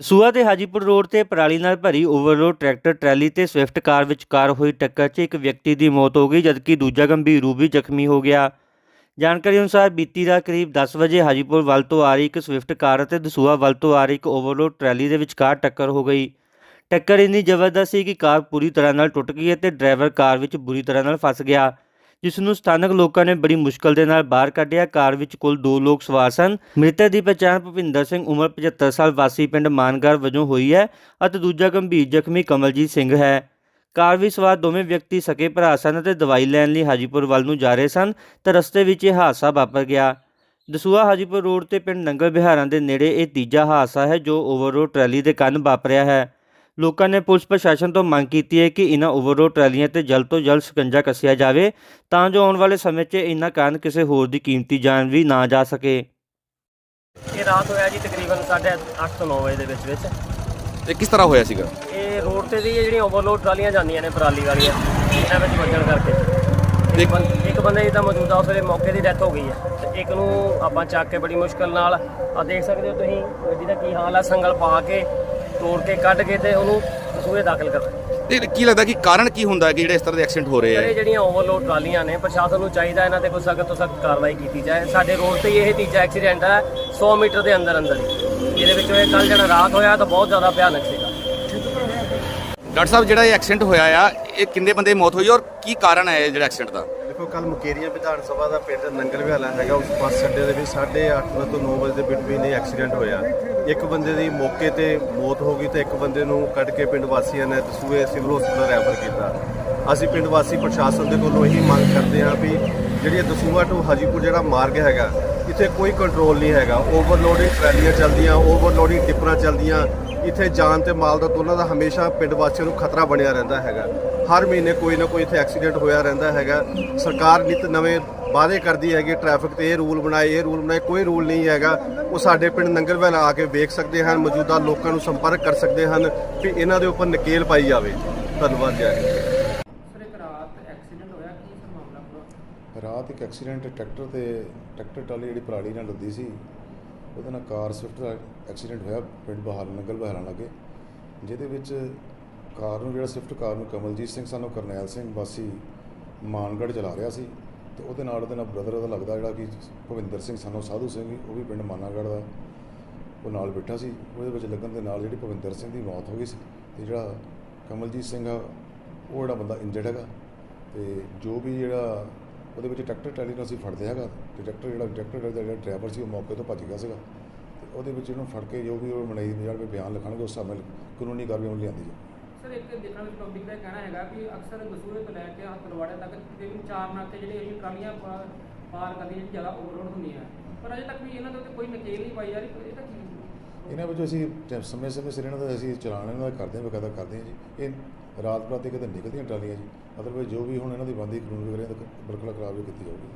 ਸੂਆ ਦੇ ਹਾਜੀਪੁਰ ਰੋਡ ਤੇ ਪਰਾਲੀ ਨਾਲ ਭਰੀ ਓਵਰਲੋਡ ਟਰੈਕਟਰ ਟਰੈਲੀ ਤੇ ਸਵਿਫਟ ਕਾਰ ਵਿਚਕਾਰ ਹੋਈ ਟੱਕਰ 'ਚ ਇੱਕ ਵਿਅਕਤੀ ਦੀ ਮੌਤ ਹੋ ਗਈ, ਜਦਕਿ ਦੂਜਾ ਗੰਭੀਰ ਰੂਪ ਵਿੱਚ ਜ਼ਖਮੀ ਹੋ ਗਿਆ। ਜਾਣਕਾਰੀ ਅਨੁਸਾਰ ਬੀਤੀ ਰਾਤ ਕਰੀਬ 10 ਵਜੇ ਹਾਜੀਪੁਰ ਵੱਲ ਤੋਂ ਆ ਰਹੀ ਇੱਕ ਸਵਿਫਟ ਕਾਰ ਅਤੇ ਦਸੂਆ ਵੱਲ ਤੋਂ ਆ ਰਹੀ ਇੱਕ ਓਵਰਲੋਡ ਟਰੈਲੀ ਦੇ ਵਿਚਕਾਰ ਟੱਕਰ ਹੋ ਗਈ। ਟੱਕਰ ਇੰਨੀ ਜ਼ਬਰਦਸਤ ਸੀ ਕਿ ਕਾਰ ਪੂਰੀ ਤਰ੍ਹਾਂ ਨਾਲ ਟੁੱਟ ਗਈ ਅਤੇ ਡਰਾਈਵਰ ਕਾਰ ਵਿੱਚ ਬੁਰੀ ਤਰ੍ਹਾਂ ਨਾਲ ਫਸ ਗਿਆ। ਜਿਸ ਨੂੰ ਸਥਾਨਕ ਲੋਕਾਂ ਨੇ ਬੜੀ ਮੁਸ਼ਕਲ ਦੇ ਨਾਲ ਬਾਹਰ ਕੱਢਿਆ। ਕਾਰ ਵਿੱਚ ਕੁੱਲ 2 ਲੋਕ ਸਵਾਰ ਸਨ। ਮ੍ਰਿਤਕ ਦੀ ਪਛਾਣ ਭੁਪਿੰਦਰ ਸਿੰਘ, ਉਮਰ 75 ਸਾਲ, ਵਾਸੀ ਪਿੰਡ ਮਾਨਗੜ ਵਜੋਂ ਹੋਈ ਹੈ ਅਤੇ ਦੂਜਾ ਗੰਭੀਰ ਜ਼ਖਮੀ ਕਮਲਜੀਤ ਸਿੰਘ ਹੈ। ਕਾਰ ਵਿੱਚ ਸਵਾਰ ਦੋਵੇਂ ਵਿਅਕਤੀ ਸਕੇ ਭਰਾ ਸਨ ਅਤੇ ਦਵਾਈ ਲੈਣ ਲਈ ਹਾਜੀਪੁਰ ਵੱਲ ਨੂੰ ਜਾ ਰਹੇ ਸਨ, ਤਾਂ ਰਸਤੇ ਵਿੱਚ ਇਹ ਹਾਦਸਾ ਵਾਪਰ ਗਿਆ। ਦਸੂਆ ਹਾਜੀਪੁਰ ਰੋਡ ਤੇ ਪਿੰਡ ਨੰਗਲ ਬਿਹਾਰਾਂ ਦੇ ਨੇੜੇ ਇਹ ਤੀਜਾ ਹਾਦਸਾ ਹੈ ਜੋ ਓਵਰਲੋਡ ਟਰੈਲੀ ਦੇ ਕੰਨ ਵਾਪਰਿਆ ਹੈ। ਲੋਕਾਂ ਨੇ ਪੁਲਿਸ ਪ੍ਰਸ਼ਾਸਨ ਤੋਂ ਮੰਗ ਕੀਤੀ ਹੈ ਕਿ ਇਹਨਾਂ ਓਵਰਲੋਡ ਟਰਾਲੀਆਂ ਤੇ ਜਲਦ ਤੋਂ ਜਲਦ ਸਕੰਜਾ ਕੱਸਿਆ ਜਾਵੇ ਤਾਂ ਜੋ ਆਉਣ ਵਾਲੇ ਸਮੇਂ 'ਚ ਇਹਨਾਂ ਕਾਰਨ ਕਿਸੇ ਹੋਰ ਦੀ ਕੀਮਤੀ ਜਾਨ ਵੀ ਨਾ ਜਾ ਸਕੇ। ਇਹ ਰਾਤ ਹੋਇਆ ਜੀ ਤਕਰੀਬਨ 8:30 ਤੋਂ 9 ਵਜੇ ਦੇ ਵਿੱਚ ਵਿੱਚ। ਇਹ ਕਿਸ ਤਰ੍ਹਾਂ ਹੋਇਆ ਸੀਗਾ? ਇਹ ਰੋਡ ਤੇ ਦੀ ਜਿਹੜੀਆਂ ਓਵਰਲੋਡ ਟਰਾਲੀਆਂ ਜਾਂਦੀਆਂ ਨੇ ਪਰਾਲੀ ਵਾਲੀਆਂ ਇਹਨਾਂ ਵਿੱਚ ਵੱਜਣ ਕਰਕੇ। ਇੱਕ ਬੰ- ਇੱਕ ਬੰਦੇ ਦੀ ਤਾਂ ਮੌਜੂਦਾ ਉਸ ਵੇਲੇ ਮੌਕੇ ਦੀ ਡੈਥ ਹੋ ਗਈ ਹੈ। ਤੇ ਇੱਕ ਨੂੰ ਆਪਾਂ ਚੱਕ ਕੇ ਬੜੀ ਮੁਸ਼ਕਲ ਨਾਲ ਆ ਦੇਖ ਸਕਦੇ ਹੋ ਤੁਸੀਂ ਗੱਡੀ ਦਾ ਕੀ ਹਾਲ ਆ ਸੰਗਲ ਪਾ ਕੇ ਤੋੜ ਕੇ ਕੱਢ ਕੇ ਤੇ ਉਹਨੂੰ ਸੂਏ ਦਾਖਲ ਕਰ ਤੇ ਕੀ ਲੱਗਦਾ ਕਿ ਕਾਰਨ ਕੀ ਹੁੰਦਾ ਹੈ ਕਿ ਜਿਹੜੇ ਇਸ ਤਰ੍ਹਾਂ ਦੇ ਐਕਸੀਡੈਂਟ ਹੋ ਰਹੇ ਇਹ ਆ ਜਿਹੜੀਆਂ ਓਵਰਲੋਡ ਟਰਾਲੀਆਂ ਨੇ ਪ੍ਰਸ਼ਾਸਨ ਨੂੰ ਚਾਹੀਦਾ ਇਹਨਾਂ ਤੇ ਕੋਈ ਸਖਤ ਤੋਂ ਸਖਤ ਕਾਰਵਾਈ ਕੀਤੀ ਜਾਏ। ਸਾਡੇ ਰੋਡ ਤੇ ਹੀ ਇਹ ਤੀਜਾ ਐਕਸੀਡੈਂਟ ਹੈ 100 ਮੀਟਰ ਦੇ ਅੰਦਰ ਅੰਦਰ ਹੀ। ਜਿਹਦੇ ਵਿੱਚੋਂ ਇਹ ਕੱਲ ਜਿਹੜਾ ਰਾਤ ਹੋਇਆ ਤਾਂ ਬਹੁਤ ਜ਼ਿਆਦਾ ਭਿਆਨਕ ਸੀਗਾ। ਡਾਕਟਰ ਸਾਹਿਬ ਜਿਹੜਾ ਇਹ ਐਕਸੀਡੈਂਟ ਹੋਇਆ ਆ ਇਹ ਕਿੰਨੇ ਬੰਦੇ ਦੀ ਮੌਤ ਹੋਈ ਔਰ ਕੀ ਕਾਰਨ ਹੈ ਇਹ ਜਿਹੜਾ ਐਕਸੀਡੈਂਟ ਦਾ? ਦੇਖੋ ਕੱਲ ਮੁਕੇਰੀਆਂ ਵਿਧਾਨ ਸਭਾ ਦਾ ਪਿੰਡ ਨੰਗਲ ਵਿਹਾਲਾ ਹੈਗਾ, ਉਸ ਬੱਸ ਅੱਡੇ ਦੇ ਵਿੱਚ 8:30 ਤੋਂ 9 ਵਜੇ ਦੇ ਬਿਟਵੀਨ ਇਹ ਐਕਸੀਡੈਂਟ ਹੋਇਆ। ਇੱਕ ਬੰਦੇ ਦੀ ਮੌਕੇ ਤੇ ਮੌਤ ਹੋ ਗਈ ਤੇ ਇੱਕ ਬੰਦੇ ਨੂੰ ਕੱਢ ਕੇ ਪਿੰਡ ਵਾਸੀਆਂ ਨੇ ਦਸੂਏ ਸਿਵਲ ਹਸਪਤਾਲ ਰੈਫਰ ਕੀਤਾ। ਅਸੀਂ ਪਿੰਡ ਵਾਸੀ ਪ੍ਰਸ਼ਾਸਨ ਦੇ ਕੋਲੋਂ ਇਹੀ ਮੰਗ ਕਰਦੇ ਹਾਂ ਵੀ ਜਿਹੜੀ ਦਸੂਆ ਟੂ ਹਾਜੀਪੁਰ ਜਿਹੜਾ ਮਾਰਗ ਹੈਗਾ, ਇੱਥੇ ਕੋਈ ਕੰਟਰੋਲ ਨਹੀਂ ਹੈਗਾ। ਓਵਰਲੋਡਿੰਗ ਟਰਾਲੀਆਂ ਚੱਲਦੀਆਂ ਓਵਰਲੋਡਿੰਗ ਟਿੱਪਰਾਂ ਚੱਲਦੀਆਂ। ਇੱਥੇ ਜਾਨ ਤੇ ਮਾਲ ਦਾ ਦੋਨਾਂ ਦਾ ਹਮੇਸ਼ਾ ਪਿੰਡ ਵਾਸੀਆਂ ਨੂੰ ਖਤਰਾ ਬਣਿਆ ਰਹਿੰਦਾ ਹੈਗਾ। ਹਰ ਮਹੀਨੇ ਕੋਈ ਨਾ ਕੋਈ ਇੱਥੇ ਐਕਸੀਡੈਂਟ ਹੋਇਆ ਰਹਿੰਦਾ ਹੈਗਾ। ਸਰਕਾਰ ਨਿਤ ਨਵੇਂ ਵਾਅਦੇ ਕਰਦੀ ਹੈਗੀ ਟ੍ਰੈਫਿਕ ਤੇ ਇਹ ਰੂਲ ਬਣਾਏ ਇਹ ਰੂਲ ਬਣਾਏ ਕੋਈ ਰੂਲ ਨਹੀਂ ਹੈਗਾ। ਉਹ ਸਾਡੇ ਪਿੰਡ ਨੰਗਲਵੈਲ ਆ ਕੇ ਵੇਖ ਸਕਦੇ ਹਨ ਮੌਜੂਦਾ ਲੋਕਾਂ ਨੂੰ ਸੰਪਰਕ ਕਰ ਸਕਦੇ ਹਨ ਕਿ ਇਹਨਾਂ ਦੇ ਉੱਪਰ ਨਕੇਲ ਪਾਈ ਜਾਵੇ। ਧੰਨਵਾਦ ਜੈ। ਰਾਤ ਐਕਸੀਡੈਂਟ ਹੋਇਆ ਕੀ ਸਰ ਮਾਮਲਾ ਪੂਰਾ? ਰਾਤ ਇੱਕ ਐਕਸੀਡੈਂਟ ਟਰੈਕਟਰ ਤੇ ਟਰੈਕਟਰ ਟਰਾਲੀ ਜਿਹੜੀ ਪਰਾਲੀ ਨਾਲ ਲੱਦੀ ਸੀ ਉਹਦੇ ਨਾਲ ਕਾਰ ਸਵਿਫਟ ਦਾ ਐਕਸੀਡੈਂਟ ਹੋਇਆ ਪਿੰਡ ਬਹਾਲ ਨੰਗਲ ਬਹਾਲਾਂ ਲਾਗੇ ਜਿਹਦੇ ਵਿੱਚ ਕਾਰ ਨੂੰ, ਜਿਹੜਾ ਸਵਿਫਟ ਕਾਰ ਨੂੰ ਕਮਲਜੀਤ ਸਿੰਘ, ਸਾਨੂੰ ਕਰਨੈਲ ਸਿੰਘ ਵਾਸੀ ਮਾਨਗੜ੍ਹ ਚਲਾ ਰਿਹਾ ਸੀ ਤੇ ਉਹਦੇ ਨਾਲ ਉਹਦੇ ਨਾਲ ਬ੍ਰਦਰ ਉਹਦਾ ਲੱਗਦਾ ਜਿਹੜਾ ਕਿ ਭਵਿੰਦਰ ਸਿੰਘ ਸਾਨੂੰ ਸਾਧੂ ਸਿੰਘ ਉਹ ਵੀ ਪਿੰਡ ਮਾਨਾਗੜ੍ਹ ਦਾ ਉਹ ਨਾਲ ਬੈਠਾ ਸੀ। ਉਹਦੇ ਵਿੱਚ ਲੱਗਣ ਦੇ ਨਾਲ ਜਿਹੜੀ ਭਵਿੰਦਰ ਸਿੰਘ ਦੀ ਮੌਤ ਹੋ ਗਈ ਸੀ ਤੇ ਜਿਹੜਾ ਕਮਲਜੀਤ ਸਿੰਘ ਆ, ਉਹ ਜਿਹੜਾ ਬੰਦਾ ਇੰਜਰਡ ਹੈਗਾ ਤੇ ਜੋ ਵੀ ਜਿਹੜਾ ਉਹਦੇ ਵਿੱਚ ਟਰੈਕਟਰ ਟਰਾਲੀ ਨੂੰ ਅਸੀਂ ਫੜਦੇ ਹੈਗਾ ਤੇ ਟਰੈਕਟਰ ਜਿਹੜਾ, ਟਰੈਕਟਰ ਦਾ ਜਿਹੜਾ ਡਰਾਈਵਰ ਸੀ ਉਹ ਮੌਕੇ ਤੋਂ ਭੱਜ ਗਿਆ ਸੀਗਾ ਤੇ ਉਹਦੇ ਵਿੱਚ ਇਹਨੂੰ ਫੜ ਕੇ ਜੋ ਵੀ ਉਹ ਮਨਾਈ ਜਿਹੜਾ ਬਿਆਨ ਲਿਖਣਗੇ ਉਸ ਹਿਸਾਬ ਨਾਲ ਕਾਨੂੰਨੀ ਕਾਰਵਾਈ ਉਹ ਲਿਆਂਦੀ ਜੀ ਸਰ ਇੱਕ ਦੇਖਣ ਵਿੱਚ ਪਬਲਿਕ ਦਾ ਕਹਿਣਾ ਹੈਗਾ ਕਿ ਅਕਸਰ ਦਸੂਰੇ ਤੋਂ ਲੈ ਕੇ ਹਤਲਵਾੜੇ ਤੱਕ ਤਕਰੀਬਨ ਚਾਰ ਨਾਕੇ ਜਿਹੜੇ ਇਹ ਟਰਾਲੀਆਂ ਪਾਰ ਕਰਦੀਆਂ ਜਿਹੜੀ ਜ਼ਿਆਦਾ ਓਵਰਲੋਡ ਹੁੰਦੀਆਂ। ਪਰ ਅਜੇ ਤੱਕ ਵੀ ਇਹਨਾਂ ਦੇ ਉੱਤੇ ਕੋਈ ਨਕੇਲ ਨਹੀਂ ਪਾਈ ਜਾ ਰਹੀ ਇਹਦਾ ਕੀ ਇਹਨਾਂ ਵਿੱਚੋਂ ਅਸੀਂ ਸਮੇਂ ਸਮੇਂ ਸਿਰ ਇਹਨਾਂ ਦਾ ਅਸੀਂ ਚਲਾਨ ਇਹਨਾਂ ਦਾ ਕਰਦੇ ਹਾਂ, ਬਕਾਇਦਾ ਕਰਦੇ ਹਾਂ ਜੀ। ਇਹ ਰਾਤ ਬਰਾਤੇ ਕਿਤੇ ਨਿਕਲਦੀਆਂ ਟਰਾਲੀਆਂ ਜੀ। ਅਦਰਵਾਈਜ਼ ਜੋ ਵੀ ਹੁਣ ਇਹਨਾਂ ਦੀ ਬੰਦੀ ਕਾਨੂੰਨ ਵਗੈਰਾ ਬਿਲਕੁਲ ਕਾਰਵਾਈ ਕੀਤੀ ਜਾਊਗੀ।